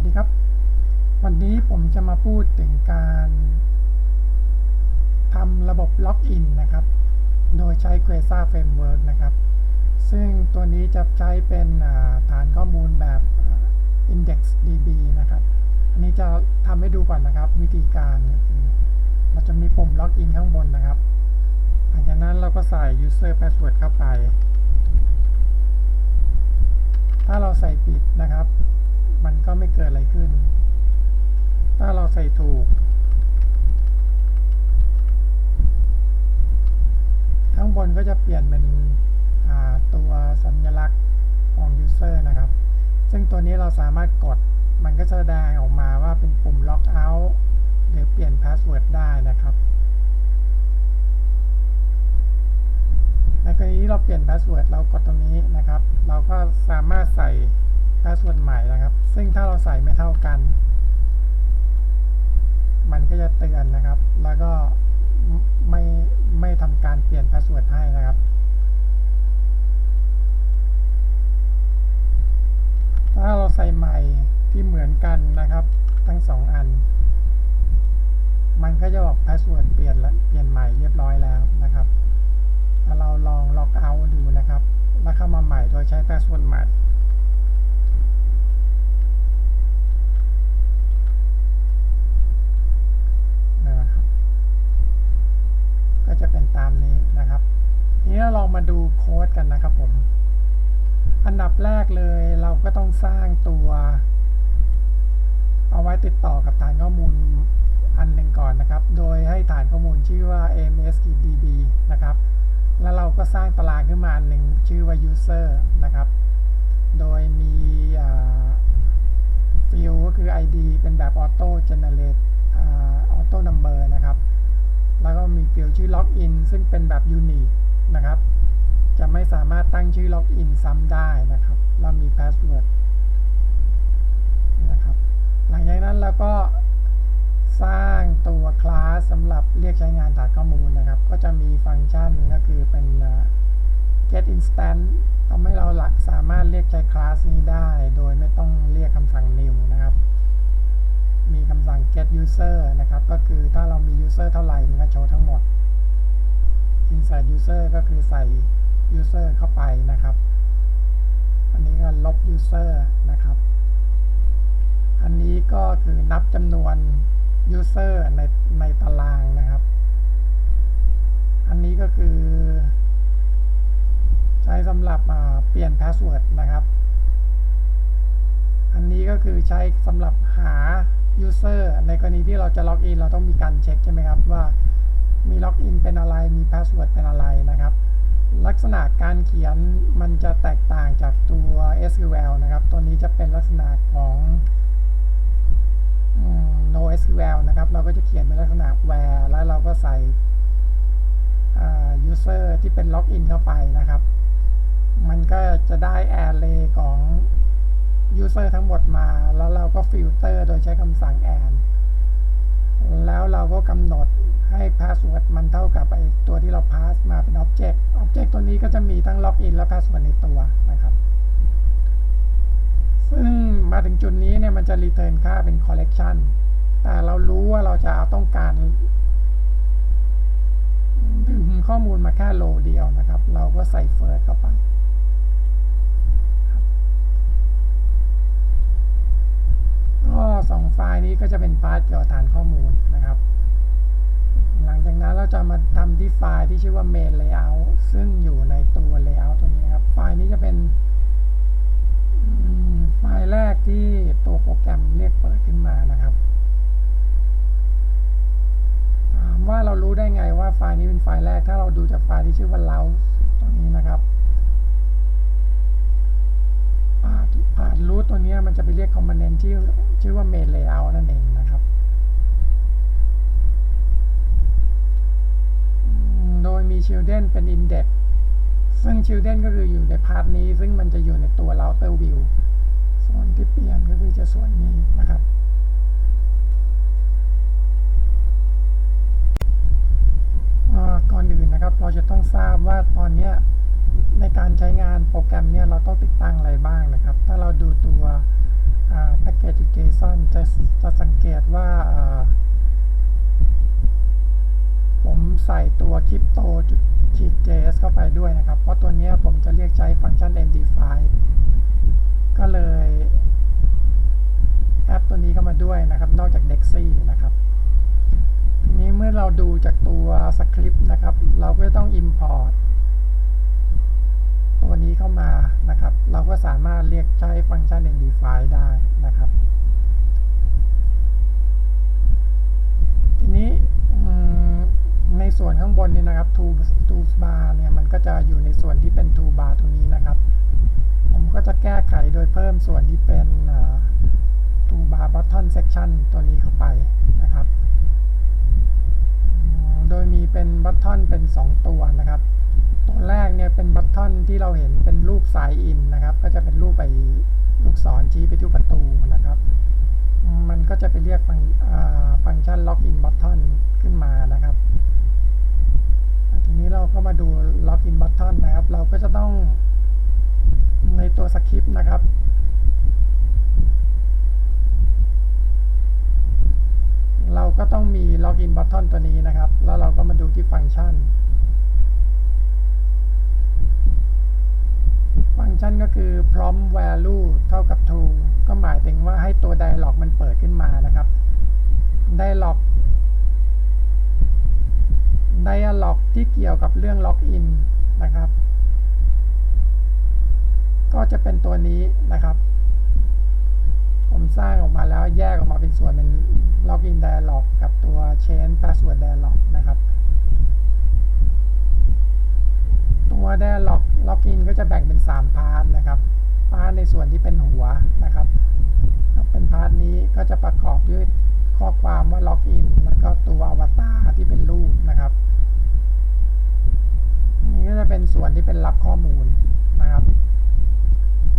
วัสดีครับ วันนี้ผมจะมาพูดถึงการทำระบบล็อกอินนะครับ โดยใช้ Quasa Framework นะครับ ซึ่งตัวนี้จะใช้เป็นฐานข้อมูลแบบ IndexDB นะครับ อันนี้จะทำให้ดูก่อนนะครับ วิธีการก็คือเราจะมีปุ่มล็อกอินข้างบนนะครับหลังจากนั้นเราก็ใส่ user password เข้าไป ถ้าเราใส่ผิดนะครับ มันก็ไม่เกิดอะไรขึ้น ถ้าเราใส่ถูก ข้างบนก็จะเปลี่ยนเป็นตัวสัญลักษณ์ของ user นะครับ ซึ่งตัวนี้เราสามารถกด มันก็จะแสดงออกมาว่าเป็นปุ่ม lock out หรือเปลี่ยน password ได้นะครับ ในกรณีที่เราเปลี่ยน password เรากดตรงนี้นะครับ เราก็สามารถใส่ password ใหม่นะครับ ซึ่งถ้าเราใส่ไม่เท่ากัน มันก็จะเตือนนะครับ แล้วก็ไม่ไม่ทำการเปลี่ยน password ให้นะครับ ถ้าเราใส่ใหม่ที่เหมือนกันนะครับ ทั้งสองอัน มันก็จะบอก password เปลี่ยนแล้วเปลี่ยนใหม่เรียบร้อยแล้วนะครับถ้าเราลองล็อกเอาท์ดูนะครับ แล้วเข้ามาใหม่โดยใช้ password ใหม่ ก็จะเป็นตามนี้นะครับทีนี้เราลองมาดูโค้ดกันนะครับผม อันดับแรกเลยเราก็ต้องสร้างตัว เอาไว้ติดต่อกับฐานข้อมูลอันหนึ่งก่อนนะครับ โดยให้ฐานข้อมูลชื่อว่า MSDB นะครับ แล้วเราก็สร้างตารางขึ้นมาอันหนึ่งชื่อว่า user นะครับ โดยมีฟิลก็คือ id เป็นแบบ auto generate auto number นะครับ แล้วก็มีฟิลชื่อ login ซึ่งเป็นแบบ unique นะครับ จะไม่สามารถตั้งชื่อ login ซ้ำได้นะครับ แล้วมี password นะครับ หลังจากนั้นเราก็สร้างตัวคลาสสำหรับเรียกใช้งานฐานข้อมูลนะครับ ก็จะมีฟังก์ชันก็คือเป็น get instant ทำให้เราหลักสามารถเรียกใช้คลาสนี้ได้ โดยไม่ต้องเรียกคำสั่ง new นะครับ มีคำสั่ง get user นะครับ ก็คือถ้าเรามี user เท่าไหร่ มันก็โชว์ทั้งหมด insert user ก็คือใส่ user เข้าไปนะครับ อันนี้ก็ลบ user นะครับ อันนี้ก็คือนับจำนวน user ในในตารางนะครับ อันนี้ก็คือ ใช้สำหรับเปลี่ยน password นะครับ อันนี้ก็คือใช้สำหรับหา user ในกรณีที่เราจะล็อกอินเราต้องมีการเช็คใช่ไหมครับ ว่ามีล็อกอินเป็นอะไรมี password เป็นอะไรนะครับ ลักษณะการเขียนมันจะแตกต่างจากตัว SQL นะครับ ตัวนี้จะเป็นลักษณะของ NoSQL นะครับ เราก็จะเขียนเป็นลักษณะ where แล้วเราก็ใส่ user ที่เป็นล็อกอินเข้าไปนะครับ มันก็จะได้ array ของ user ทั้งหมดมา แล้วเราก็ฟิลเตอร์โดยใช้คำสั่ง add แล้วเราก็กำหนดให้ password มันเท่ากับไอตัวที่เรา pass มาเป็น object object ตัวนี้ก็จะมีทั้ง login และ password ในตัวนะครับ ซึ่งมาถึงจุดนี้เนี่ยมันจะ return ค่าเป็น collection แต่เรารู้ว่าเราจะเอาต้องการดึงข้อมูลมาแค่โลเดียวนะครับ เราก็ใส่ first เข้าไป ก็สองไฟล์นี้ก็จะเป็นพาร์เกี่ยวกับฐานข้อมูลนะครับ หลังจากนั้นเราจะมาทำที่ไฟล์ที่ชื่อว่า main layout ซึ่งอยู่ในตัว layout ตัวนี้นะครับ ไฟล์นี้จะเป็นไฟล์แรกที่ตัวโปรแกรมเรียกเปิดขึ้นมานะครับว่าเรารู้ได้ไงว่าไฟล์นี้เป็นไฟล์แรก ถ้าเราดูจากไฟล์ที่ชื่อว่า layout ตัวนี้นะครับผ่านผ่าน รูทตัวนี้มันจะไปเรียกคอมโพเนนต์ที่ชื่อว่า main layout นั่นเองนะครับ โดยมี children เป็น index ซึ่ง children ก็คืออยู่ในพาร์ทนี้ ซึ่งมันจะอยู่ในตัว router view ส่วนที่เปลี่ยนก็คือจะส่วนนี้นะครับก่อนอื่นนะครับ เราจะต้องทราบว่าตอนนี้ ในการใช้งานโปรแกรมเนี่ยเราต้องติดตั้งอะไรบ้างนะครับ ถ้าเราดูตัวแพ็กเกจ JSON จะจะสังเกตว่า ผมใส่ตัว crypto จุดขีด js เข้าไปด้วยนะครับ เพราะตัวเนี้ยผมจะเรียกใช้ฟังก์ชัน md5 ก็เลยแอปตัวนี้เข้ามาด้วยนะครับ นอกจาก Dexy นะครับทีนี้เมื่อเราดูจากตัวสคริปต์นะครับ เราก็ต้อง import มานะครับ เราก็สามารถเรียกใช้ฟังก์ชัน md5 ได้นะครับ ทีนี้ในส่วนข้างบนนี่นะครับ tools tools bar เนี่ยมันก็จะอยู่ในส่วนที่เป็น toolbar ตรงนี้นะครับ ผมก็จะแก้ไขโดยเพิ่มส่วนที่เป็น toolbar button section ตัวนี้เข้าไปนะครับ โดยมีเป็นบัตทอนเป็น 2 ตัวนะครับ ตัวแรกเนี่ยเป็นบัตทอนที่เราเห็นเป็นรูปสายอินนะครับ ก็จะเป็นรูปไปลูกศรชี้ไปที่ประตูนะครับ มันก็จะไปเรียกฟังฟังก์ชัน login button ขึ้นมานะครับ ทีนี้เราก็มาดู login button นะครับ เราก็จะต้องในตัวสคริปต์นะครับเราก็ต้องมี login button ตัวนี้นะครับ แล้วเราก็มาดูที่ฟังก์ชัน ฟัง ก็คือ prompt value เท่ากับ true ก็หมายถึงว่าให้ตัว dialog มันเปิดขึ้นมานะครับ dialog dialog ที่เกี่ยวกับเรื่อง login นะครับ ก็จะเป็นตัวนี้นะครับ ผมสร้างออกมาแล้วแยกออกมาเป็นส่วนเป็น login dialog กับตัว change password dialog นะครับ ตัว dialog login ก็จะแบ่งเป็น 3 พาร์ทนะครับ พาร์ทในส่วนที่เป็นหัวนะครับ เป็นพาร์ทนี้ก็จะประกอบด้วยข้อความว่า login แล้วก็ตัวอวตารที่เป็นรูปนะครับนี่ก็จะเป็นส่วนที่เป็นรับข้อมูลนะครับ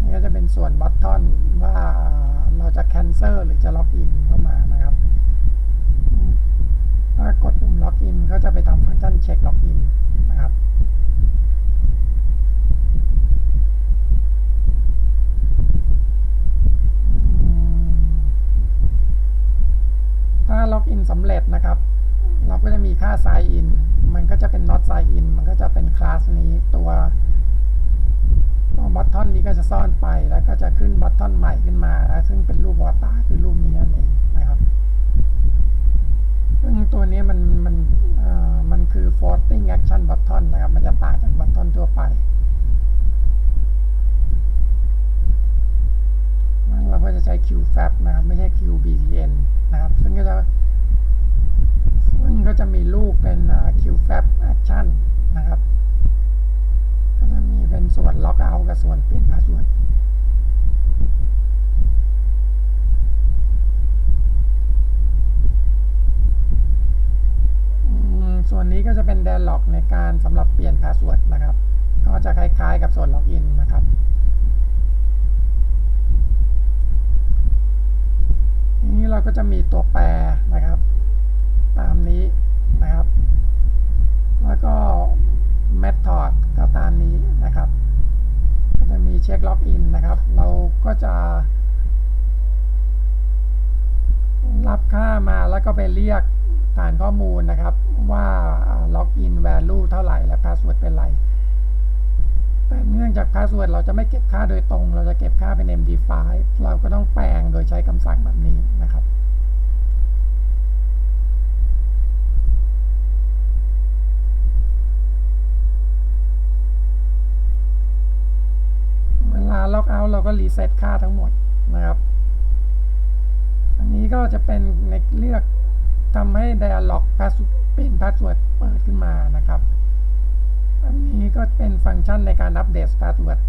นี่ก็จะเป็นส่วนบัตทอนว่าเราจะ cancel หรือจะ login เข้ามานะครับ ถ้ากดปุ่ม login ก็จะไปทำฟังก์ชันเช็ค login นะครับ ถ้า login สำเร็จนะครับเราก็จะมีค่า sign in มันก็จะเป็น not sign in มันก็จะเป็นคลาสนี้ตัวบัตทอนนี้ก็จะซ่อนไปแล้วก็จะขึ้นบัตทอนใหม่ขึ้นมา ซึ่งเป็นรูปวอตาคือรูปนี้นั่นเองนะครับซึ่งตัวนี้มันมันอ่อมันคือ floating action button นะครับ มันจะต่างจากบัตทอนทั่วไปมันเราก็จะใช้ QFAP นะครับ ไม่ใช่ QBTN นะครับ นี้ก็จะเป็น dialog ในการสำหรับเปลี่ยนพาสเวิร์ดนะครับ ก็จะคล้ายๆกับส่วนล็อกอินนะครับทีนี้เราก็จะมีตัวแปรนะครับ ตามนี้นะครับ แล้วก็ method ก็ตามนี้นะครับ ก็จะมีเช็คล็อกอินนะครับ เราก็จะ รับค่ามาแล้วก็ไปเรียก ฐานข้อมูลนะครับว่าล็อกอิน value เท่าไหร่และ password เป็นไร แต่เนื่องจาก password เราจะไม่เก็บค่าโดยตรง เราจะเก็บค่าเป็น MD5 เราก็ต้องแปลงโดยใช้คำสั่งแบบนี้นะครับเวลาล็อกเอาท์เราก็รีเซ็ตค่าทั้งหมดนะครับ อันนี้ก็จะเป็นในเลือก ทำให้ Dialog Password เปลี่ยน Password เปิดขึ้นมานะครับ อันนี้ก็เป็นฟังก์ชันในการอัปเดต Password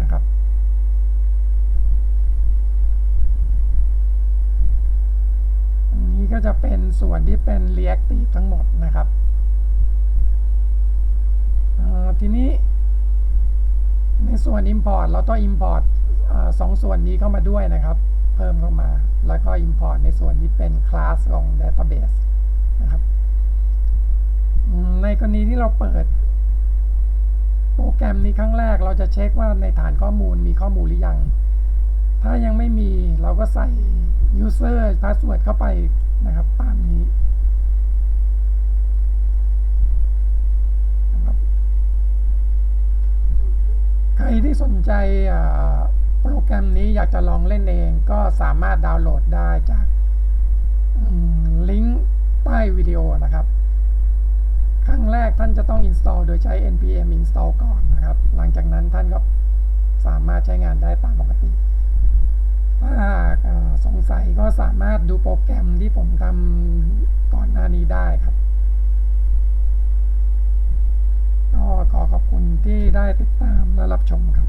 นะครับอันนี้ก็จะเป็นส่วนที่เป็น Reactive ทั้งหมดนะครับทีนี้ ในส่วน Import เราต้อง Import อสองส่วนนี้เข้ามาด้วยนะครับ เพิ่มเข้ามา แล้วก็ Import ในส่วนที่เป็น Class ของ Database นะครับ ในกรณีที่เราเปิด โปรแกรมนี้ครั้งแรก เราจะเช็คว่าในฐานข้อมูลมีข้อมูลหรือยัง ถ้ายังไม่มีเราก็ใส่ user password เข้าไปนะครับตามนี้นะครับใครที่สนใจอ่า โปรแกรมนี้อยากจะลองเล่นเองก็สามารถดาวน์โหลดได้จากลิงก์ใต้วิดีโอนะครับครั้งแรกท่านจะต้อง install โดยใช้ npm install ก่อนนะครับ หลังจากนั้นท่านก็สามารถใช้งานได้ตามปกติ ถ้าสงสัยก็สามารถดูโปรแกรมที่ผมทำก่อนหน้านี้ได้ครับก็ขอขอบคุณที่ได้ติดตามและรับชมครับ